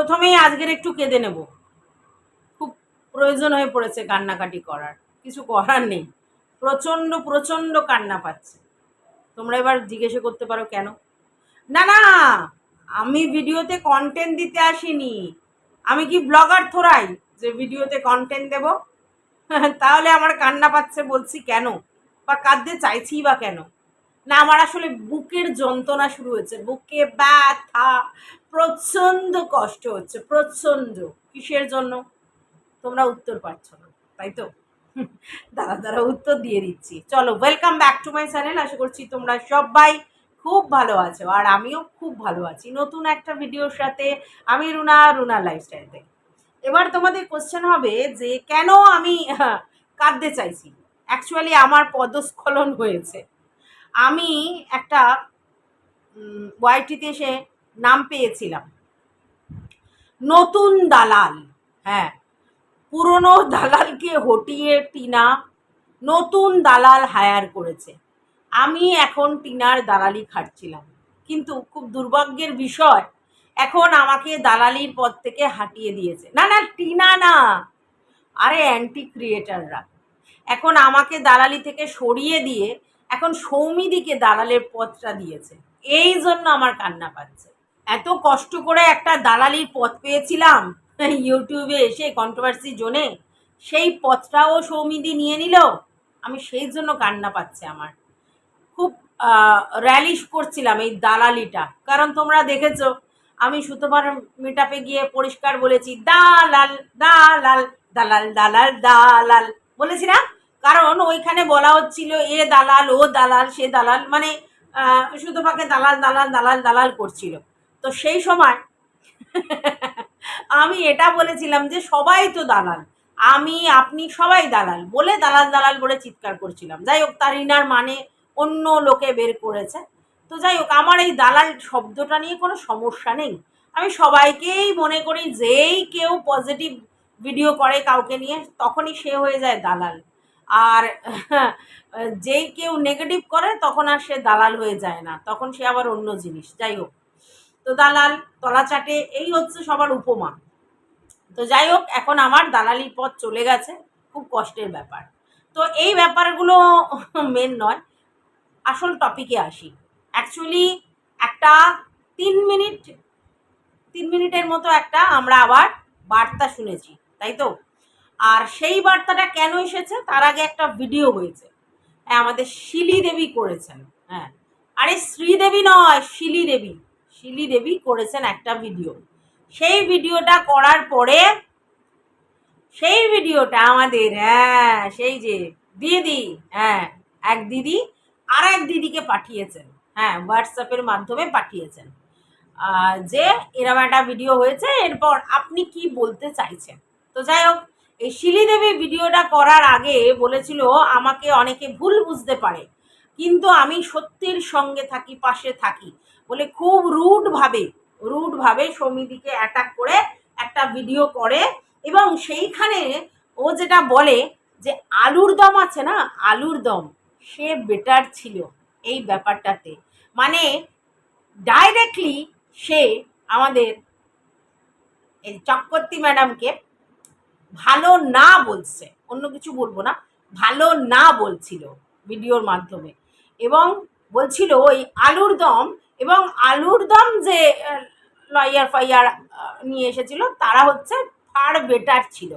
প্রথমেই আজকের একটু কেঁদে নেব। খুব প্রয়োজন হয়ে পড়েছে কান্নাকাটি করার। কিছু করার নেই। প্রচণ্ড প্রচণ্ড কান্না পাচ্ছে। তোমরা এবার জিজ্ঞেস করতে পারো কেন? না না! আমি ভিডিওতে কন্টেন্ট দিতে আসিনি। আমি কি ব্লগার থোড়াই যে ভিডিওতে কন্টেন্ট দেব? তাহলে আমার কান্না পাচ্ছে বলছি কেন? বা কাঁদতে চাইছি বা কেন? না আমার আসলে বুকের যন্ত্রণা শুরু হয়েছে। বুকে ব্যথা প্রচণ্ড কষ্ট হচ্ছে প্রচণ্ড। কিসের জন্য? তোমরা উত্তর পাচ্ছ না তাই তো? দাদা দাদা উত্তর দিয়ে দিচ্ছি। চলো welcome back to my channel আশা করছি তোমরা সবাই খুব ভালো আছো আর আমিও খুব ভালো আছি। নতুন একটা ভিডিওর সাথে আমি রুনা রুনা লাইফস্টাইল এবার তোমাদের কোশ্চেন হবে যে কেন আমি হ্যাঁ, কাঁদতে চাইছি। অ্যাকচুয়ালি আমার পদস্খলন হয়েছে। আমি একটা ওয়াইটিতে এসে নাম পেয়েছিলাম। নতুন দালাল হ্যাঁ। পুরনো দালালকে হটিয়ে টিনা নতুন দালাল হায়ার করেছে। আমি এখন টিনার দালালি খাটছিলাম। কিন্তু খুব দুর্ভাগ্যের বিষয়, এখন আমাকে দালালির পদ থেকে হাঁটিয়ে দিয়েছে। না না, টিনা না। আরে অ্যান্টি ক্রিয়েটাররা এখন আমাকে দালালি থেকে সরিয়ে দিয়ে এখন সৌমিদিকে দালালের পথটা দিয়েছে। এই জন্য আমার কান্না পাচ্ছে। এত কষ্ট করে একটা দালালির পথ পেয়েছিলাম ইউটিউবে এসে কন্ট্রোভার্সি জোনে, সেই পথটাও সৌমিদি নিয়ে নিল। আমি সেই জন্য কান্না পাচ্ছে আমার। খুব র্যালিশ করছিলাম এই দালালিটা। কারণ তোমরা দেখেছ, আমি সুতোবার মিটাপে গিয়ে পরিষ্কার বলেছি, দালাল দালাল দালাল দালাল দালাল। বলেছি না কারণ ওইখানে বলা হচ্ছিল, এ দালাল, ও দালাল, সে দালাল মানে সুতোপাকে দালাল দালাল দালাল দালাল করছিল। তো সেই সময় আমি এটা বলেছিলাম যে সবাই তো দালাল, আমি, আপনি সবাই দালাল বলে দালাল দালাল বলে চিৎকার করছিলাম। যাই হোক, তার ইনার মানে অন্য লোকে বের করেছে। তো যাই হোক, আমার এই দালাল শব্দটা নিয়ে কোনো সমস্যা নেই। আমি সবাইকেই মনে করি, যেই কেউ পজিটিভ ভিডিও করে কাউকে নিয়ে, তখনই সে হয়ে যায় দালাল। আর, যেই কেউ নেগেটিভ করে, তখন আর সে দালাল হয়ে যায় না। তখন সে আবার অন্য জিনিস। যাই হোক। তো দালাল, তলা চাটে, এই হচ্ছে সবার উপমা। তো যাই হোক, এখন আমার দালালির পথ চলে গেছে। খুব কষ্টের ব্যাপার। তো এই ব্যাপারগুলো মেন নয়। আসল টপিকে আসি। অ্যাকচুয়ালি একটা তিন মিনিট, তিন মিনিটের মতো একটা আমরা আবার বার্তা শুনেছি। তাই তো? আর সেই বার্তাটা কেন এসেছে? তার আগে একটা ভিডিও হয়েছে। হ্যাঁ আমাদের শিলি দেবী করেছেন। হ্যাঁ আরে শ্রীদেবী নয়, শিলি দেবী। শিলি দেবী করেছেন একটা ভিডিও সেই ভিডিওটা করার পরে, সেই ভিডিওটা আমাদের হ্যাঁ সেই যে দিদি হ্যাঁ এক দিদি আর এক দিদিকে পাঠিয়েছেন। হ্যাঁ হোয়াটসঅ্যাপের মাধ্যমে পাঠিয়েছেন। যে এরম একটা ভিডিও হয়েছে, এরপর আপনি কি বলতে চাইছেন? তো যাই হোক এই শিলিদেবী ভিডিওটা করার আগে বলেছিল, আমাকে অনেকে ভুল বুঝতে পারে, কিন্তু আমি সত্যির সঙ্গে থাকি, পাশে থাকি। বলে খুব রুডভাবে রুডভাবে সমিতিকে অ্যাটাক করে একটা ভিডিও করে এবং সেইখানে ও যেটা বলে যে, আলুর দম আছে না? আলুর দম, সে বেটার ছিল এই ব্যাপারটাতে। মানে ডাইরেক্টলি সে আমাদের এই চক্রবর্তী ম্যাডামকে ভালো না বলছে, অন্য কিছু বলব না, ভালো না বলছিল ভিডিওর মাধ্যমে। এবং বলছিল ওই আলুর দম, এবং আলুর দম যে লয়ার ফাইয়ার নিয়ে এসেছিল, তারা হচ্ছে ফার বেটার ছিল।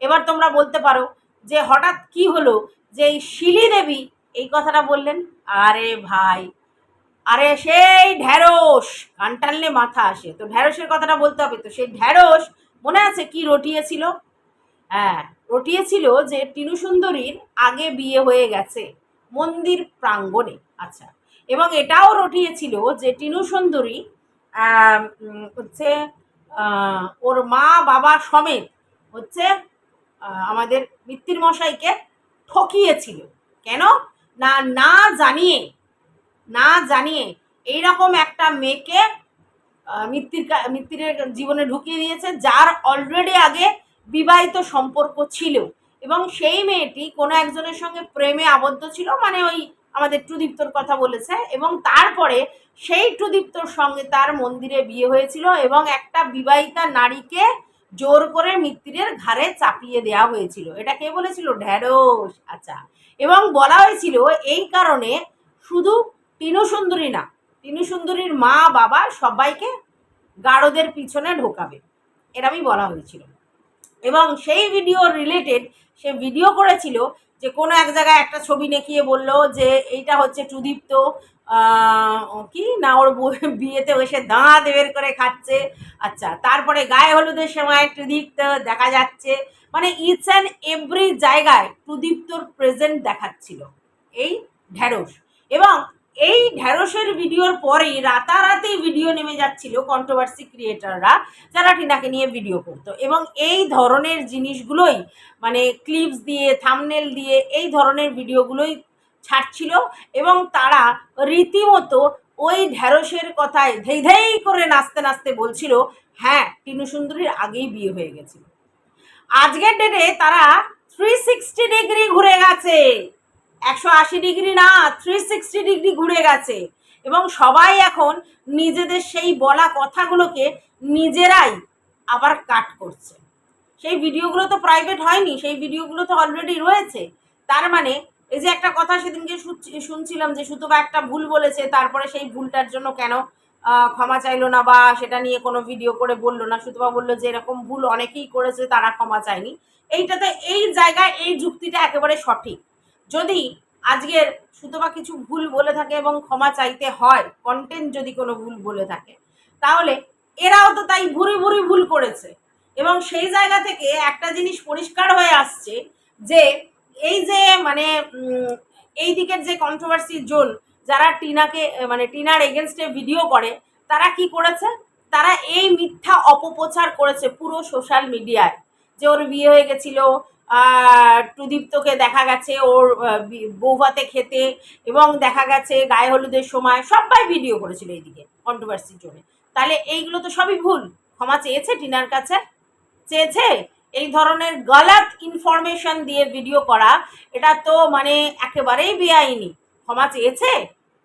এবার তোমরা বলতে পারো যে হঠাৎ কি হলো, যে এই শিলি দেবী এই কথাটা বললেন, আরে ভাই, আরে সেই ঢ্যাঁড়স কান মাথা আসে। তো ঢ্যাঁড়সের কথাটা বলতে হবে, তো সেই ঢ্যাঁড়স মনে আছে কি রটিয়েছিল? হ্যাঁ রটিয়েছিল যে টিনু সুন্দরীর আগে বিয়ে হয়ে গেছে মন্দির প্রাঙ্গণে। আচ্ছা এবং এটাও রটিয়েছিল যে টিনু সুন্দরী হচ্ছে ওর মা বাবা সমেত হচ্ছে আমাদের মৃত্যুর মশাইকে ঠকিয়েছিল। কেন? না না জানিয়ে না জানিয়ে এইরকম একটা মেয়েকে মৃত্যুর মৃত্যুর জীবনে ঢুকিয়ে দিয়েছে, যার অলরেডি আগে বিবাহিত সম্পর্ক ছিল। এবং সেই মেয়েটি কোনো একজনের সঙ্গে প্রেমে আবদ্ধ ছিল মানে ওই আমাদের ট্রুদীপ্তর কথা বলেছে। এবং তারপরে সেই টুদীপ্তর সঙ্গে তার মন্দিরে বিয়ে হয়েছিল এবং একটা বিবাহিতা নারীকে জোর করে মিত্তিরের ঘাড়ে চাপিয়ে দেওয়া হয়েছিল। এটা কে বলেছিল? ঢ্যাঁড়স। আচ্ছা। এবং বলা হয়েছিল এই কারণে শুধু টিনু সুন্দরী না টিনু সুন্দরীর মা বাবা সবাইকে গারদের পিছনে ঢোকাবে। এরমই বলা হয়েছিল। এবং সেই ভিডিও রিলেটেড সে ভিডিও করেছিল যে কোনো এক জায়গায় একটা ছবি নেকিয়ে বলল যে এইটা হচ্ছে টুদীপ্ত কি না ওর বিয়েতে এসে দাঁত বের করে খাচ্ছে। আচ্ছা তারপরে গায়ে হলুদের সময় টুদীপ্ত দেখা যাচ্ছে। মানে ইটস অ্যান্ড এভরি জায়গায় টুদীপ্তর প্রেজেন্ট দেখাচ্ছিল। এই ঢ্যাঁড়স এবং এই ঢ্যাঁড়সের ভিডিওর পরেই রাতারাতি ভিডিও নেমে যাচ্ছিল কন্ট্রোভার্সি ক্রিয়েটাররা যারা টিনাকে নিয়ে ভিডিও করতো। এবং এই ধরনের জিনিসগুলোই মানে ক্লিপস দিয়ে থামনেল দিয়ে, এই ধরনের ভিডিওগুলোই ছাড়ছিল এবং তারা রীতিমতো ওই ঢ্যাঁড়সের কথায় ধেই ধেই করে নাচতে নাচতে বলছিল হ্যাঁ টিনু সুন্দরীর আগেই বিয়ে হয়ে গেছিল আজকের ডেটে তারা থ্রি সিক্সটি ডিগ্রি ঘুরে গেছে। একশো আশি ডিগ্রি না থ্রি সিক্সটি ডিগ্রি ঘুরে গেছে। এবং সবাই এখন নিজেদের সেই বলা কথাগুলোকে নিজেরাই আবার কাট করছে। সেই ভিডিওগুলো তো প্রাইভেট হয়নি, সেই ভিডিওগুলো তো অলরেডি রয়েছে। তার মানে এই যে একটা কথা সেদিনকে শুনছি- শুনছিলাম যে সুতবা একটা ভুল বলেছে, তারপরে সেই ভুলটার জন্য কেন ক্ষমা চাইলো না বা সেটা নিয়ে কোনো ভিডিও করে বলল না? সুতবা বলল যে এরকম ভুল অনেকেই করেছে, তারা ক্ষমা চায়নি। এইটাতে এই জায়গায় এই যুক্তিটা একেবারে সঠিক। যদি আজকের সুতবা কিছু ভুল বলে থাকে এবং ক্ষমা চাইতে হয় কন্টেন্ট যদি কোনো ভুল বলে থাকে, তাহলে এরাও তো তাই ভুরি ভুরি ভুল করেছে। এবং সেই জায়গা থেকে একটা জিনিস পরিষ্কার হয়ে আসছে যে, এই যে মানে এই দিকের যে কন্ট্রোভার্সি জোন যারা টিনাকে মানে টিনার এগেনস্টে ভিডিও করে, তারা কি করেছে? তারা এই মিথ্যা অপপ্রচার করেছে পুরো সোশ্যাল মিডিয়ায় যে ওর বিয়ে হয়ে গেছিল আহ, টুদীপ্তকে দেখা গেছে ওর বৌভাতে খেতে এবং দেখা গেছে গায়ে হলুদের সময় সবাই ভিডিও করেছিল এইদিকে কন্ট্রোভার্সির জন্য তাহলে এইগুলো তো সবই ভুল। ক্ষমা চেয়েছে টিনার কাছে? চেয়েছে? এই ধরনের গলত ইনফরমেশন দিয়ে ভিডিও করা এটা তো মানে একেবারেই বেআইনি। ক্ষমা চেয়েছে?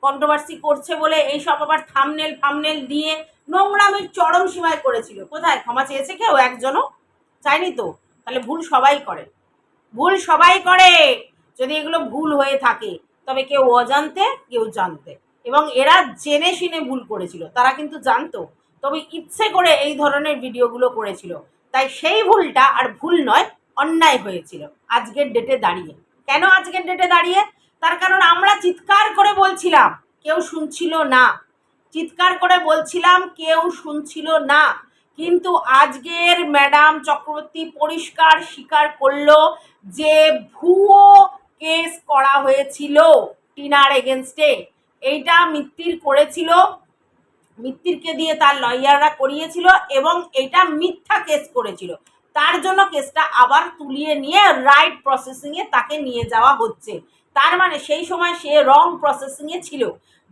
কন্ট্রোভার্সি করছে বলে এইসব আবার থামনেল ফামনেল দিয়ে নোংরামের চরম সীমায় করেছিল। কোথায়? ক্ষমা চেয়েছে কেউ? একজনও? চায়নি তো? তাহলে ভুল সবাই করে। ভুল সবাই করে। যদি এগুলো ভুল হয়ে থাকে, তবে কেউ অজান্তে, কেউ জানতে। এবং এরা জেনে শুনে ভুল করেছিল। তারা কিন্তু জানতো। তবে ইচ্ছে করে এই ধরনের ভিডিওগুলো করেছিল। তাই সেই ভুলটা আর ভুল নয়, অন্যায় হয়েছিল। আজকের ডেটে দাঁড়িয়ে। কেন আজকের ডেটে দাঁড়িয়ে? তার কারণ আমরা চিৎকার করে বলছিলাম, কেউ শুনছিল না। চিৎকার করে বলছিলাম, কেউ শুনছিল না। কিন্তু আজকের ম্যাডাম চক্রবর্তী পরিষ্কার স্বীকার করল যে ভুয়ো কেস করা হয়েছিল টিনার এগেনস্টে। এইটা মিত্তির করেছিল, মিত্তিরকে দিয়ে তার লয়াররা করিয়েছিল এবং এটা মিথ্যা কেস করেছিল। তার জন্য কেসটা আবার তুলিয়ে নিয়ে রাইট প্রসেসিংয়ে তাকে নিয়ে যাওয়া হচ্ছে। তার মানে সেই সময় সে রং প্রসেসিংয়ে ছিল।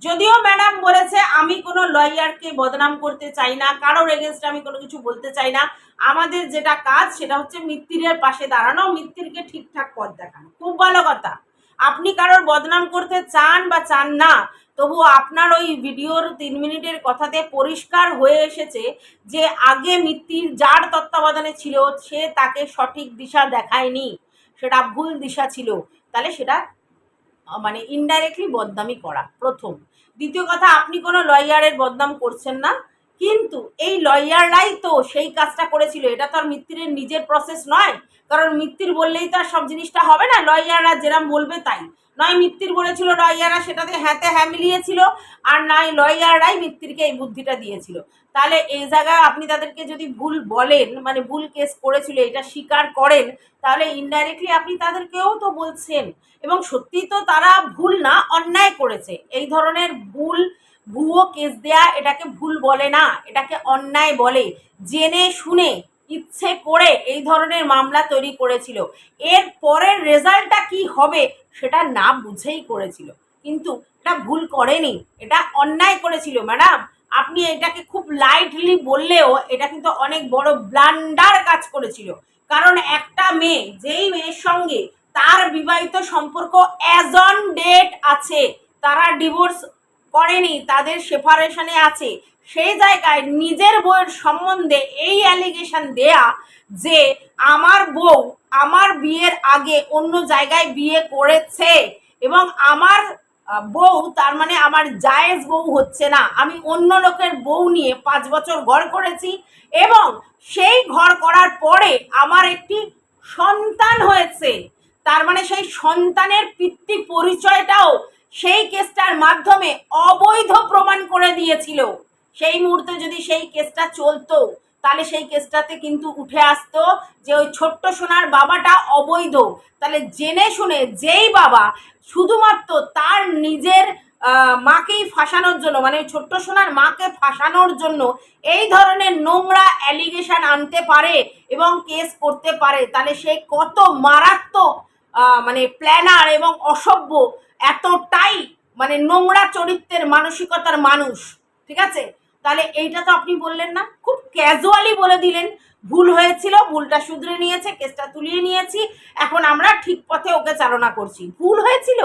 যদিও ম্যাডাম বলেছে, আমি কোনো লয়ারকে বদনাম করতে চাই না, কারোর এগেনস্টে আমি কোনো কিছু বলতে চাই না। আমাদের যেটা কাজ, সেটা হচ্ছে মিত্তিরের পাশে দাঁড়ানো, মিত্তিরকে ঠিকঠাক পথ দেখানো। খুব ভালো কথা। আপনি কারোর বদনাম করতে চান বা চান না, তবু আপনার ওই ভিডিওর তিন মিনিটের কথাতে পরিষ্কার হয়ে এসেছে যে, আগে মিত্তির যার তত্ত্বাবধানে ছিল, সে তাকে সঠিক দিশা দেখায়নি। সেটা ভুল দিশা ছিল। তাহলে সেটা মানে ইনডাইরেক্টলি বদনামি করা, প্রথম। দ্বিতীয় কথা, আপনি কোনো লয়ারের বদনাম করছেন না। কিন্তু এই লয়াররাই তো সেই কাজটা করেছিল। এটা তো আর মিত্রের নিজের প্রসেস নয়। কারণ মিত্তির বললেই তো আর সব জিনিসটা হবে না লয়াররা যেরম বলবে তাই। নয় মিত্তির বলেছিল লয়াররা সেটাতে হ্যাঁতে হ্যাঁ মিলিয়েছিল, আর নয় লয়াররাই মিত্তিরকে এই বুদ্ধিটা দিয়েছিল। তাহলে এই জায়গায় আপনি তাদেরকে যদি ভুল বলেন মানে ভুল কেস করেছিল, এটা স্বীকার করেন, তাহলে ইনডাইরেক্টলি আপনি তাদেরকেও তো বলছেন। এবং সত্যি তো তারা ভুল না, অন্যায় করেছে। এই ধরনের ভুল, ভুয়ো কেস দেয়া এটাকে ভুল বলে না, এটাকে অন্যায় বলে। জেনে শুনে ইচ্ছে করে এই ধরনের মামলা তৈরি করেছিল। এর পরের রেজাল্টটা কি হবে সেটা না বুঝেই করেছিল। কিন্তু এটা ভুল করেনি। এটা অন্যায় করেছিল ম্যাডাম আপনি এটাকে খুব লাইটলি বললেও এটা কিন্তু অনেক বড় ব্লান্ডার কাজ করেছিল। কারণ একটা মেয়ে, যেই মেয়ের সঙ্গে তার বিবাহিত সম্পর্ক অ্যাজ অন ডেট আছে, তারা ডিভোর্স করেনি, তাদের সেপারেশনে আছে। সেই জায়গায় নিজের বউয়ের সম্বন্ধে এই অ্যালিগেশন দেয়া যে আমার বউ আমার বিয়ের আগে অন্য জায়গায় বিয়ে করেছে এবং আমার বউ তার মানে আমার জায়েজ বউ হচ্ছে না। আমি অন্য লোকের বউ নিয়ে পাঁচ বছর ঘর করেছি এবং সেই ঘর করার পরে আমার একটি সন্তান হয়েছে। তার মানে সেই সন্তানের পিতৃ পরিচয়টাও সেই কেসটার মাধ্যমে অবৈধ প্রমাণ করে দিয়েছিল। সেই মুহূর্তে যদি সেই কেসটা চলতো, তাহলে সেই কেসটাতে কিন্তু উঠে আসতো যে ওই ছোট্ট সোনার বাবাটা অবৈধ। তাহলে জেনে শুনে যেই বাবা শুধুমাত্র তার নিজের মাকেই ফাঁসানোর জন্য মানে ছোট্ট সোনার মাকে ফাঁসানোর জন্য এই ধরনের নোংরা অ্যালিগেশন আনতে পারে এবং কেস করতে পারে, তাহলে সে কত মারাত্মক মানে প্ল্যানার এবং অসভ্য এতটাই মানে নোংরা চরিত্রের মানসিকতার মানুষ, ঠিক আছে? তাহলে এইটা তো আপনি বললেন না, খুব ক্যাজুয়ালি বলে দিলেন, ভুল হয়েছিল, ভুলটা শুধরে নিয়েছে, কেসটা তুলিয়ে নিয়েছি, এখন আমরা ঠিক পথে ওকে চালনা করছি। ভুল হয়েছিল?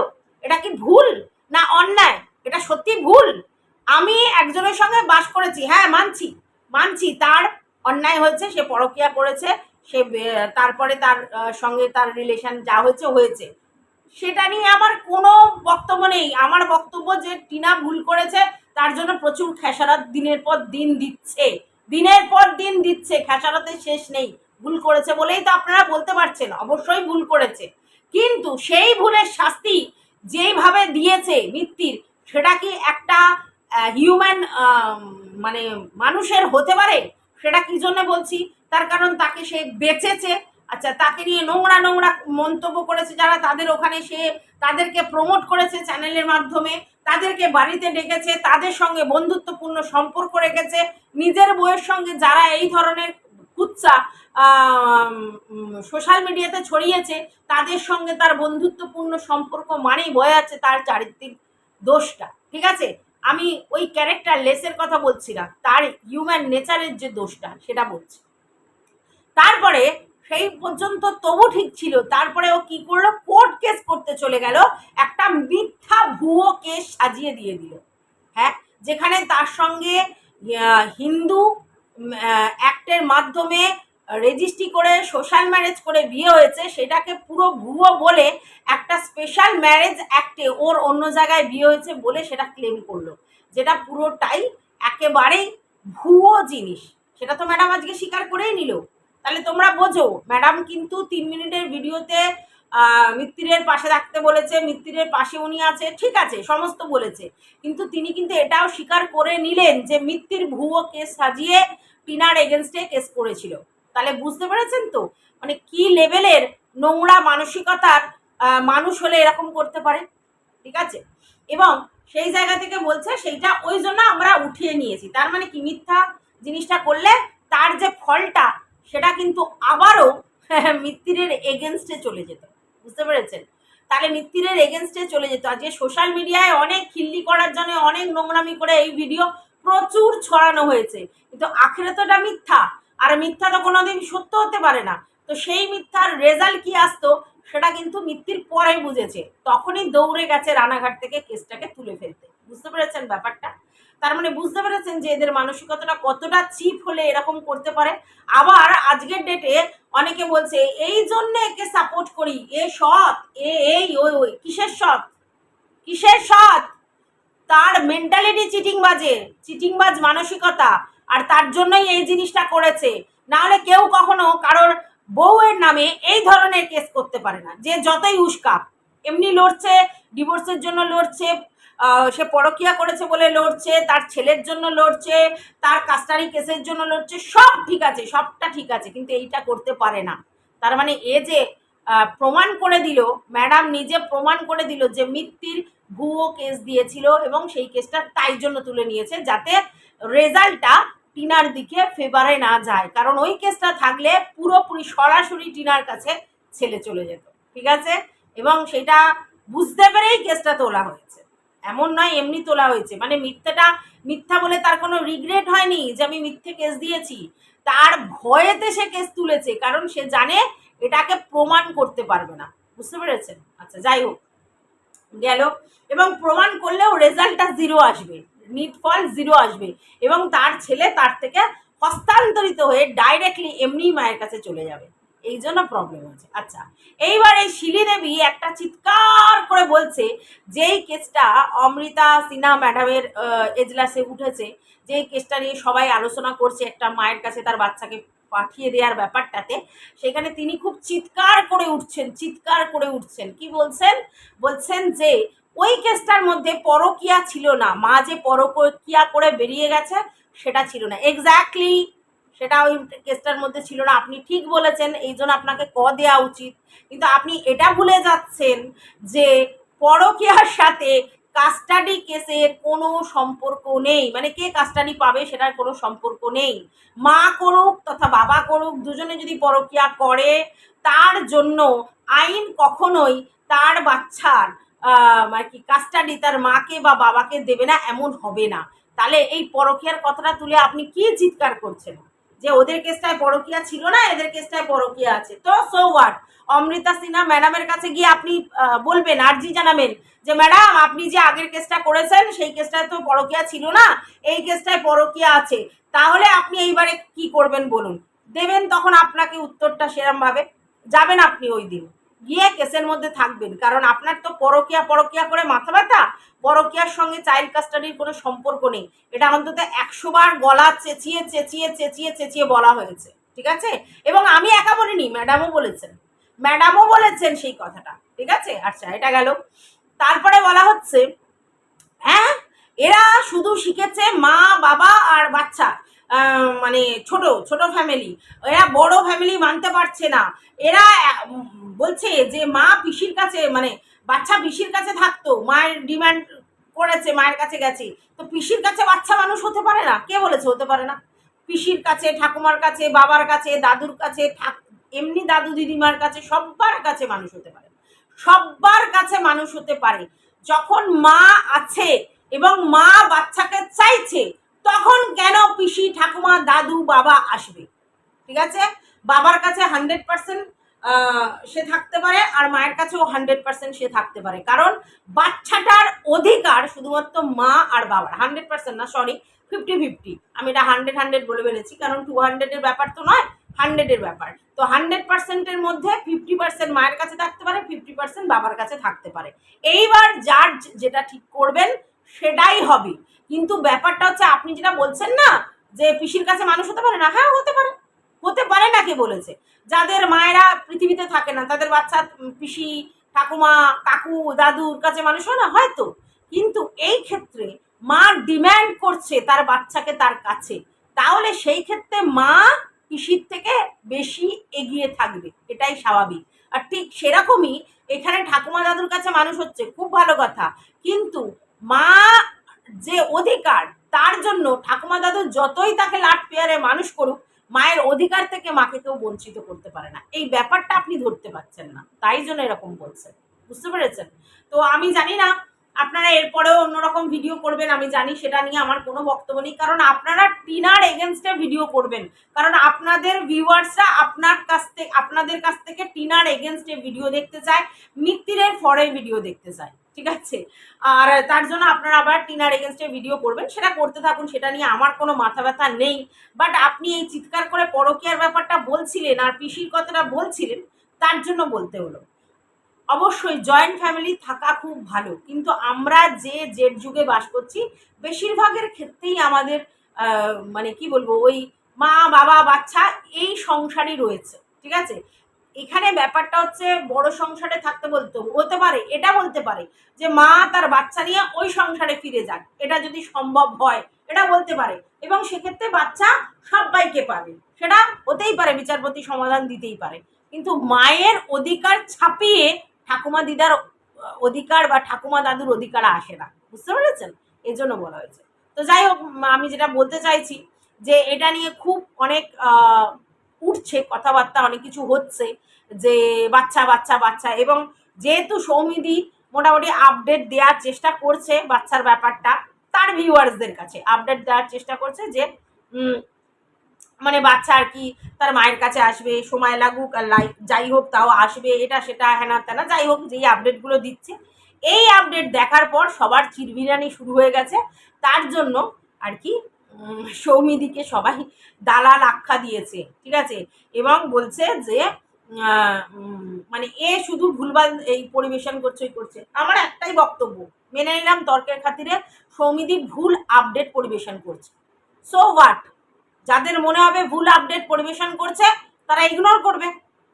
এটা কি ভুল না অন্যায়? এটা সত্যি ভুল? আমি একজনের সঙ্গে বাস করেছি হ্যাঁ মানছি মানছি, তার অন্যায় হয়েছে, সে পরকিয়া করেছে, সে তারপরে তার সঙ্গে তার রিলেশন যা হয়েছে হয়েছে। সেটা নিয়ে আমার কোনো বক্তব্য নেই। আমার বক্তব্য যে টিনা ভুল করেছে, তার জন্য প্রচুর খেসারত দিনের পর দিন দিচ্ছে। দিনের পর দিন দিচ্ছে খেসারতের শেষ নেই। ভুল করেছে বলেই তো আপনারা বলতে পারছেন, অবশ্যই ভুল করেছে। কিন্তু সেই ভুলের শাস্তি যেইভাবে দিয়েছে মিত্তির, সেটা কি একটা হিউম্যান মানে মানুষের হতে পারে? সেটা কি জন্য বলছি? তার কারণ তাকে সে বেঁচেছে। আচ্ছা তাকে নিয়ে নোংরা নোংরা মন্তব্য করেছে যারা, তাদের ওখানে সে তাদেরকে প্রমোট করেছে চ্যানেলের মাধ্যমে, তাদেরকে বাড়িতে ডেকেছে, তাদের সঙ্গে বন্ধুত্বপূর্ণ সম্পর্ক রেখেছে, নিজের বইয়ের সঙ্গে যারা এই ধরনের কুচ্চা সোশ্যাল মিডিয়াতে ছড়িয়েছে, তাদের সঙ্গে তার বন্ধুত্বপূর্ণ সম্পর্ক মানেই বয়ে আছে তার চারিত্রিক দোষটা, ঠিক আছে? আমি ওই ক্যারেক্টার লেসের কথা বলছি না, তার হিউম্যান নেচারের যে দোষটা, সেটা বলছি। তারপরে সেই পর্যন্ত তবু ঠিক ছিল। তারপরে ও কি করল? কোর্ট কেস করতে চলে গেল। একটা মিথ্যা ভুয়ো কেস সাজিয়ে দিয়ে দিল। হ্যাঁ? যেখানে তার সঙ্গে হিন্দু অ্যাক্টের মাধ্যমে রেজিস্ট্রি করে সোশ্যাল ম্যারেজ করে বিয়ে হয়েছে। সেটাকে পুরো ভুয়ো বলে একটা স্পেশাল ম্যারেজ অ্যাক্টে ওর অন্য জায়গায় বিয়ে হয়েছে বলে সেটা ক্লেম করল। যেটা পুরোটাই একেবারেই ভুয়ো জিনিস। সেটা তো ম্যাডাম আজকে স্বীকার করেই নিল। তাহলে তোমরা বোঝো। ম্যাডাম কিন্তু তিন মিনিটের ভিডিওতে আহ, মিত্তিরের পাশে থাকতে বলেছে মিত্তিরের পাশে উনি আছে ঠিক আছে সমস্ত বলেছে। কিন্তু তিনি কিন্তু এটাও স্বীকার করে নিলেন যে মিত্তির ভুয়ো কেস সাজিয়ে টিনার এগেনস্টে কেস করেছিল। তাহলে বুঝতে পেরেছেন তো? মানে কি লেভেলের নোংরা মানসিকতার মানুষ হলে এরকম করতে পারে? ঠিক আছে? এবং সেই জায়গা থেকে বলছে সেইটা ওই জন্য আমরা উঠিয়ে নিয়েছি। তার মানে কি মিথ্যা জিনিসটা করলে তার যে ফলটা সেটা কিন্তু আবারও মিত্তিরের এগেনস্টে চলে যেত। বুঝতে পেরেছেন? তাহলে মিত্তিরের এগেনস্টে চলে যেত। আজকে সোশ্যাল মিডিয়ায় অনেক খিল্লি করার জন্য, অনেক নোংরামি করে এই ভিডিও প্রচুর ছড়ানো হয়েছে। কিন্তু আখেরে তো এটা মিথ্যা। আর মিথ্যা তো কোনোদিন সত্য হতে পারে না। তো সেই মিথ্যার রেজাল্ট কি আসতো, সেটা কিন্তু মিথ্যির পরে বুঝেছে। তখনই দৌড়ে গেছে রানাঘাট থেকে কেসটাকে তুলে ফেলতে। বুঝতে পেরেছেন ব্যাপারটা? তার মানে বুঝতে পেরেছেন যে এদের মানসিকতাটা কতটা চিপ হলে এরকম করতে পারে। আবার আজকের ডেটে অনেকে বলছে, এই জন্য একে সাপোর্ট করি। এ সৎ, এ এই, ওই ওই। কিসের সৎ? কিসের সৎ? তার মেন্টালিটি চিটিং বাজে চিটিংবাজ মানসিকতা। আর তার জন্যই এই জিনিসটা করেছে। না হলে কেউ কখনো কারোর বউয়ের নামে এই ধরনের কেস করতে পারে না। যে যতই উস্কাক এমনি লড়ছে ডিভোর্সের জন্য লড়ছে সে পরকিয়া করেছে বলে লড়ছে, তার ছেলের জন্য লড়ছে, তার কাস্টারি কেসের জন্য লড়ছে, সব ঠিক আছে, সবটা ঠিক আছে, কিন্তু এইটা করতে পারে না। তার মানে এ যে প্রমাণ করে দিল, ম্যাডাম নিজে প্রমাণ করে দিল যে মিত্তির ভুয়ো কেস দিয়েছিল এবং সেই কেসটা তাই জন্য তুলে নিয়েছে, যাতে রেজাল্টটা টিনার দিকে ফেভারে না যায়। কারণ ওই কেসটা থাকলে পুরোপুরি সরাসরি টিনার কাছে ছেলে চলে যেত। ঠিক আছে? এবং সেটা বুঝতে পেরেই কেসটা তোলা হয়েছে। এমন নয়, এমনি তোলা হয়েছে। মানে মিথ্যাটা, মিথ্যা বলে তার কোনো রিগ্রেট হয়নি যে আমি মিথ্যে কেস দিয়েছি। তার ভয়েতে সে কেস তুলেছে, কারণ সে জানে এটাকে প্রমাণ করতে পারবে না। বুঝতে পেরেছেন? আচ্ছা যাই হোক, গেল। এবং প্রমাণ করলেও রেজাল্টটা জিরো আসবে নিট ফল জিরো আসবে। এবং তার ছেলে তার থেকে হস্তান্তরিত হয়ে ডাইরেক্টলি এমনি মায়ের কাছে চলে যাবে। এই জন্য প্রবলেম হচ্ছে আচ্ছা এইবার এই শিলি দেবী একটা চিৎকার করে বলছে, যেই কেসটা অমৃতা সিনহা ম্যাডামের এজলাসে উঠেছে, যেই কেসটা নিয়ে সবাই আলোচনা করছে একটা মায়ের কাছে তার বাচ্চাকে পাঠিয়ে দেওয়ার ব্যাপারটাতে, সেখানে তিনি খুব চিৎকার করে উঠছেন, চিৎকার করে উঠছেন। কি বলছেন? বলছেন যে, ওই কেসটার মধ্যে পরকিয়া ছিল না, মা যে পরকিয়া করে বেরিয়ে গেছে, সেটা ছিল না। এক্স্যাক্টলি সেটা ওই কেসটার মধ্যে ছিল না। আপনি ঠিক বলেছেন, এই জন্য আপনাকে ক দেওয়া উচিত। কিন্তু আপনি এটা ভুলে যাচ্ছেন যে পরকিয়ার সাথে কাস্টাডি কেসের কোনো সম্পর্ক নেই। মানে কে কাস্টাডি পাবে সেটার কোনো সম্পর্ক নেই। মা করুক তথা বাবা করুক, দুজনে যদি পরকিয়া করে, তার জন্য আইন কখনোই তার বাচ্চার মানে কি কাস্টাডি তার মাকে বা বাবাকে দেবে না, এমন হবে না। তাহলে এই পরকিয়ার কথাটা তুলে আপনি কি চিৎকার করছেন? যে ওদের কেসটায় পরকিয়া ছিল না, এদের কেসটায় পরকিয়া আছে। তো সো ওয়াট অমৃতা সিনহা ম্যাডামের কাছে গিয়ে আপনি বলবেন, আর্জি জানাবেন যে, ম্যাডাম, আপনি যে আগের কেসটা করেছেন, সেই কেসটায় তো পরকিয়া ছিল না, এই কেসটায় পরকিয়া আছে। তাহলে আপনি এইবারে কি করবেন বলুন? দেবেন, তখন আপনাকে উত্তরটা সেরমভাবে। যাবেন আপনি ওই দিন। গিয়ে কেসের মধ্যে থাকবেন। কারণ আপনার তো পরকিয়া পরকিয়া করে মাথা ব্যথা, পরকিয়ার সঙ্গে চাইল্ড কাস্টাডির কোনো সম্পর্ক নেই। এটা অন্তত একশো বার গলা চেঁচিয়ে চেঁচিয়ে চেঁচিয়ে চেঁচিয়ে বলা হয়েছে। ঠিক আছে? এবং আমি একা বলিনি ম্যাডামও বলেছেন। ম্যাডামও বলেছেন সেই কথাটা। ঠিক আছে? আচ্ছা এটা গেল। তারপরে বলা হচ্ছে হ্যাঁ এরা শুধু শিখেছে মা, বাবা আর বাচ্চা। মানে ছোট ছোট ফ্যামিলি এরা বড় ফ্যামিলি মানতে পারছে না। এরা বলছে যে মা পিসির কাছে মানে বাচ্চা পিসির কাছে থাকতো, মায়ের ডিমান্ড করেছে, মায়ের কাছে গেছে। তো পিসির কাছে বাচ্চা মানুষ হতে পারে না? কে বলেছে হতে পারে না? পিসির কাছে, ঠাকুমার কাছে, বাবার কাছে, দাদুর কাছে এমনি দাদু দিদিমার কাছে সবার কাছে মানুষ হতে পারে। সবার কাছে মানুষ হতে পারে। যখন মা আছে এবং মা বাচ্চাকে চাইছে তখন কেন পিসি ঠাকুমা দাদু বাবা আসবে? ঠিক আছে? বাবার কাছে হান্ড্রেড পার্সেন্ট সে থাকতে পারে আর মায়ের কাছেও হান্ড্রেড পার্সেন্ট সে থাকতে পারে। কারণ বাচ্চাটার অধিকার শুধুমাত্র মা আর বাবার। হান্ড্রেড পার্সেন্ট না সরি ফিফটি ফিফটি আমি এটা হান্ড্রেড হান্ড্রেড বলে ফেলেছি, কারণ টু হান্ড্রেডের ব্যাপার তো নয় হান্ড্রেডের ব্যাপার। তো হান্ড্রেড পার্সেন্টের মধ্যে ফিফটি পার্সেন্ট মায়ের কাছে থাকতে পারে ফিফটি পার্সেন্ট বাবার কাছে থাকতে পারে। এইবার যার যেটা ঠিক করবেন সেটাই হবে। কিন্তু ব্যাপারটা হচ্ছে, আপনি যেটা বলছেন না, যে পিসির কাছে মানুষ হতে পারে না হ্যাঁ হতে পারে। হতে পারে না কে বলেছে। যাদের মায়েরা পৃথিবীতে থাকে না, তাদের বাচ্চা পিসি, ঠাকুমা, কাকু, দাদুর কাছে মানুষ হয় না, হয়তো। কিন্তু এই ক্ষেত্রে মা ডিম্যান্ড করছে তার বাচ্চাকে তার কাছে। তাহলে সেই ক্ষেত্রে মা পিসির থেকে বেশি এগিয়ে থাকবে। এটাই স্বাভাবিক। আর ঠিক সেরকমই এখানে ঠাকুমা দাদুর কাছে মানুষ হচ্ছে, খুব ভালো কথা। কিন্তু মা যে অধিকার, তার জন্য ঠাকুমা দাদু যতই তাকে লাট পেয়ারে মানুষ করুক, মায়ের অধিকার থেকে মাকে কেউ বঞ্চিত করতে পারে না। এই ব্যাপারটা আপনি ধরতে পারছেন না। তাই জন্য এরকম বলছেন। বুঝতে পেরেছেন? তো আমি জানি না, আপনারা এরপরেও অন্যরকম ভিডিও করবেন, আমি জানি সেটা নিয়ে আমার কোনো বক্তব্য নেই। কারণ আপনারা টিনার এগেনস্টে ভিডিও করবেন। কারণ আপনাদের ভিউয়ার্সরা আপনার কাছ থেকে, আপনাদের কাছ থেকে টিনার এগেনস্টে ভিডিও দেখতে চায়, মিত্তিরের ফরের ভিডিও দেখতে চায়। ঠিক আছে? আর তার জন্য আপনারা আবার টিনার এগেনস্টে ভিডিও করবেন। সেটা করতে থাকুন, সেটা নিয়ে আমার কোনো মাথা ব্যথা নেই। বাট আপনি এই চিৎকার করে পরকীয়ার ব্যাপারটা বলছিলেন আর পিসির কথাটা বলছিলেন, তার জন্য বলতে হলো। অবশ্যই জয়েন্ট ফ্যামিলি থাকা খুব ভালো, কিন্তু আমরা যে জেড যুগে বাস করছি, বেশিরভাগের ক্ষেত্রেই আমাদের মানে কি বলব, ওই মা, বাবা, বাচ্চা এই সংসারই রয়েছে, ঠিক আছে? এখানে ব্যাপারটা হচ্ছে বড় সংসারে থাকতে বলতে, হতে পারে, এটা বলতে পারে যে মা তার বাচ্চা নিয়ে ওই সংসারে ফিরে যাক, এটা যদি সম্ভব হয়, এটা বলতে পারে। এবং সেক্ষেত্রে বাচ্চা সবাইকে পাবে, সেটা হতেই পারে, বিচারপতি সমাধান দিতেই পারে। কিন্তু মায়ের অধিকার ছাপিয়ে ঠাকুমা দিদার অধিকার বা ঠাকুমা দাদুর অধিকার আসে না, বুঝতে পেরেছেন? এই জন্য বলা হয়েছে। তো যাই হোক, আমি যেটা বলতে চাইছি যে এটা নিয়ে খুব অনেক উঠছে, কথাবার্তা অনেক কিছু হচ্ছে, যে বাচ্চা বাচ্চা বাচ্চা। এবং যেহেতু সৌমিদি মোটামুটি আপডেট দেওয়ার চেষ্টা করছে বাচ্চার ব্যাপারটা, তার ভিউয়ার্সদের কাছে আপডেট দেওয়ার চেষ্টা করছে যে মানে বাচ্চা আর কি তার মায়ের কাছে আসবে, সময় লাগুক আর লাই, যাই হোক তাও আসবে, এটা, সেটা, হ্যানা, ত্যানা, যাই হোক, যেই আপডেটগুলো দিচ্ছে। এই আপডেট দেখার পর সবার চিরবিরানি শুরু হয়ে গেছে। তার জন্য আর কি সৌমিদিকে সবাই দালাল আখ্যা দিয়েছে, ঠিক আছে? এবং বলছে যে মানে এ শুধু ভুলভাল এই পরিবেশন করছে করছে। আমার একটাই বক্তব্য, মেনে নিলাম তর্কের খাতিরে সৌমিদি ভুল আপডেট পরিবেশন করছে। সো হোয়াট যাদের মনে হবে ভুল আপডেট পরিবেশন করছে, তারা ইগনোর করবে,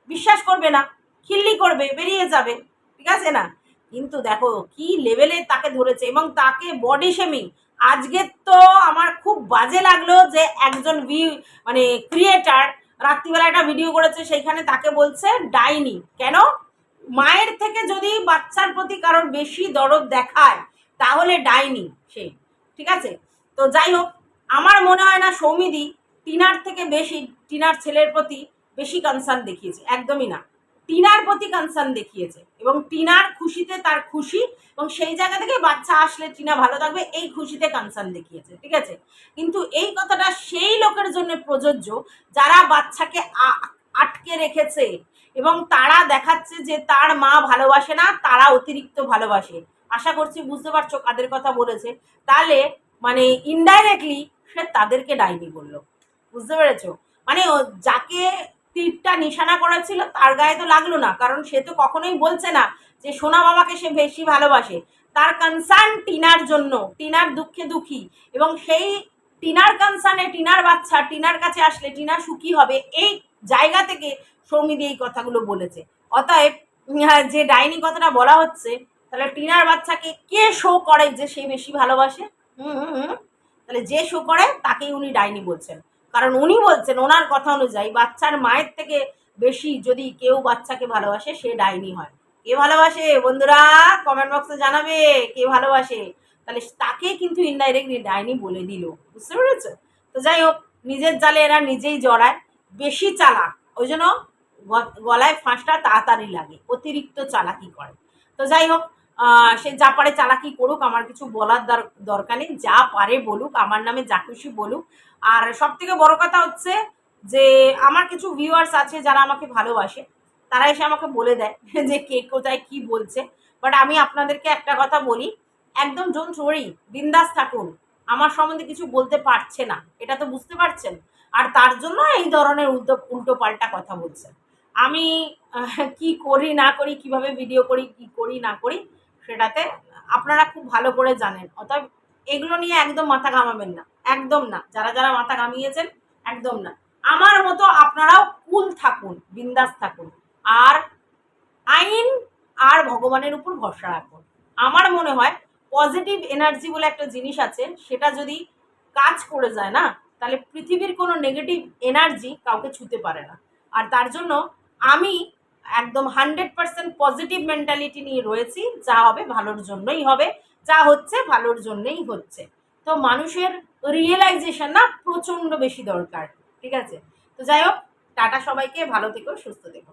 বিশ্বাস করবে না, খিল্লি করবে, বেরিয়ে যাবে, ঠিক আছে না? কিন্তু দেখো, কি লেভেলে তাকে ধরেছে এবং তাকে বডি শেমিং আজকে তো আমার খুব বাজে লাগল যে একজন ভি মানে ক্রিয়েটার রাত্রিবেলা একটা ভিডিও করেছে, সেইখানে তাকে বলছে, ডাইনি। কেন? মায়ের থেকে যদি বাচ্চার প্রতি কারোর বেশি দরদ দেখায়, তাহলে ডাইনি সে, ঠিক আছে? তো যাই হোক, আমার মনে হয় না সৌমিদি টিনার থেকে বেশি, টিনার ছেলের প্রতি বেশি কনসার্ন দেখিয়েছে, একদমই না। টিনার প্রতি কনসার্ন দেখিয়েছে এবং টিনার খুশিতে তার খুশি এবং সেই জায়গা থেকে বাচ্চা আসলে টিনা ভালো থাকবে, এই খুশিতে কনসার্ন দেখিয়েছে, ঠিক আছে? কিন্তু এই কথাটা সেই লোকের জন্য প্রযোজ্য যারা বাচ্চাকে আটকে রেখেছে এবং তারা দেখাচ্ছে যে তার মা ভালোবাসে না, তারা অতিরিক্ত ভালোবাসে। আশা করছি বুঝতে পারছ কাদের কথা বলেছে। তাহলে মানে ইনডাইরেক্টলি সে তাদেরকে ডাইনি বলল। বুঝতে পেরেছ? মানে যাকে তীরটা নিশানা করেছিল, তার গায়ে তো লাগল না, কারণ সে তো কখনোই বলছে না যে সোনা বাবাকে সে বেশি ভালোবাসে। তার কনসার্ন টিনার জন্য, টিনার দুঃখে দুঃখী। এবং সেই টিনার কনসার্নে টিনার বাচ্চা, টিনার কাছে আসলে টিনা সুখী হবে, এই জায়গা থেকে সৌমিদি এই কথাগুলো বলেছে। অতএব যে ডাইনি কথাটা বলা হচ্ছে, তাহলে টিনার বাচ্চাকে কে শো করে যে সে বেশি ভালোবাসে? হুম হুম। তাহলে যে শো করে, তাকেই উনি ডাইনি বলছেন। কারণ উনি বলছেন, ওনার কথা অনুযায়ী বাচ্চার মায়ের থেকে বেশি যদি কেউ বাচ্চাকে ভালোবাসে, সে ডাইনি হয়। কে ভালোবাসে? বন্ধুরা কমেন্ট বক্সে জানাবে কে ভালোবাসে। তাহলে তাকে কিন্তু ইনডাইরেক্টলি ডাইনি বলে দিল। বুঝতে পেরেছ? তো যাই হোক, নিজের জালে এরা নিজেই জড়ায়, বেশি চালাক। ওই জন্য গলায় ফাঁসটা তাড়াতাড়ি লাগে, অতিরিক্ত চালাকি করে। তো যাই হোক সে যা পারে চালাকি করুক, আমার কিছু বলার দর- দরকার নেই। যা পারে বলুক, আমার নামে যা খুশি বলুক। আর সব থেকে বড় কথা হচ্ছে যে আমার কিছু ভিউয়ার্স আছে যারা আমাকে ভালোবাসে, তারা এসে আমাকে বলে দেয় যে কে কোথায় কি বলছে। বাট আমি আপনাদেরকে একটা কথা বলি, একদম ডোন্ট ওয়ারি বিন্দাস থাকুন, আমার সম্বন্ধে কিছু বলতে পারছে না, এটা তো বুঝতে পারছেন? আর তার জন্য এই ধরনের উল্টো উল্টো পাল্টা কথা বলছেন। আমি কি করি, না করি, কীভাবে ভিডিও করি, কি করি, না করি, সেটাতে আপনারা খুব ভালো করে জানেন। অতএব এগুলো নিয়ে একদম মাথা ঘামাবেন না। একদম না। যারা যারা মাথা ঘামিয়েছেন, একদম না। আমার মতো আপনারাও কুল থাকুন, বিন্দাস থাকুন। আর আইন আর ভগবানের উপর ভরসা রাখুন। আমার মনে হয় পজিটিভ এনার্জি বলে একটা জিনিস আছে, সেটা যদি কাজ করে যায় না, তাহলে পৃথিবীর কোনো নেগেটিভ এনার্জি কাউকে ছুতে পারে না। আর তার জন্য আমি একদম হান্ড্রেড পার্সেন্ট পজিটিভ মেন্টালিটি নিয়ে রয়েছি, যা হবে ভালোর জন্যই হবে। যা হচ্ছে ভালোর জন্যেই হচ্ছে। তো মানুষের রিয়েলাইজেশন না প্রচণ্ড বেশি দরকার, ঠিক আছে? তো যাই হোক, টাটা সবাইকে, ভালো থেকো, সুস্থ থেকো।